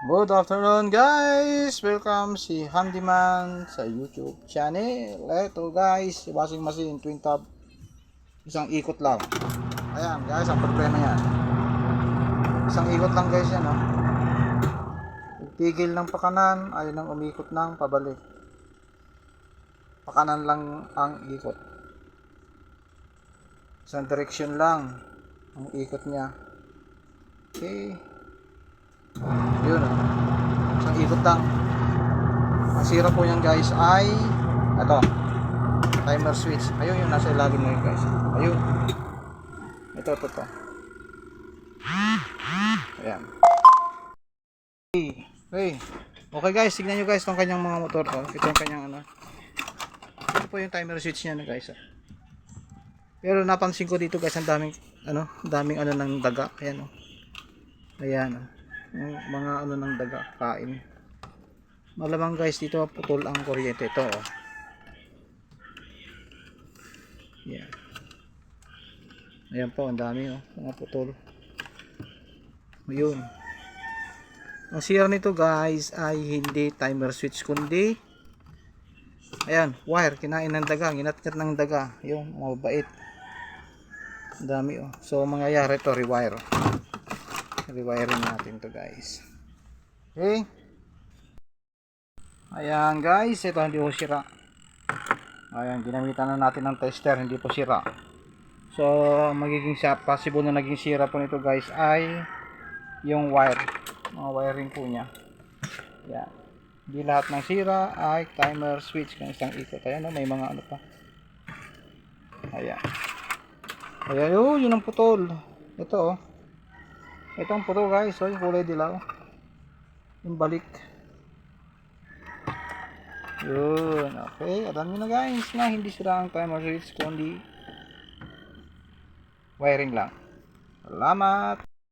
Good afternoon guys! Welcome si Handyman sa YouTube channel. Ito guys, washing machine, twin tub. Isang ikot lang. Ayan guys, ang problema yan. Isang ikot lang guys yan. Oh. Pigil ng pakanan, ayaw nang umikot ng pabalik. Pakanan lang ang ikot. Isang direction lang ang ikot niya. Okay. Yun oh. Isang ikot lang. Ang sira po yan guys ay ito. Timer switch. Ayun yung nasa ilalim na guys. Ayun. Ito, ito, ito. Ayan. Hey, hey. Okay guys, tignan nyo guys itong kanyang mga motor ko. Ito yung kanyang ano. Ito po yung timer switch niya na guys. ah. Pero napansin ko dito guys, ang daming ano, daming ano ng daga. Ayan oh. Ayan oh. Yung mga ano ng daga, kain. Malamang guys, dito putol ang kuryente. Ito oh. Yan. Ayan po, ang dami oh. Mga putol. Ayun. Ang sira nito guys ay hindi timer switch kundi ayan, wire, kinain ng daga, ginatgat ng daga. Ayun, mabait. Ang dami oh. So mangyayari to rewire. Rewiring natin to guys. Okay. Ayan guys, ito hindi po sira. Ayan, ginamitan na natin ng tester, hindi po sira. So, magiging siya, possible na naging sira po nito guys ay yung wire. Mga wiring po niya. Ayan. Hindi lahat ng sira ay timer switch kung isang ikot. Ayan, oh, may mga ano pa. Ayan. Ayan, oh, yun ang putol. Ito, oh. Ito ang putol, guys. Oh, yung kulay dilaw. Yung balik. Yun. Okay. Alam nyo na, guys, na hindi sira ang timer switch, kundi wiring lang. Salamat!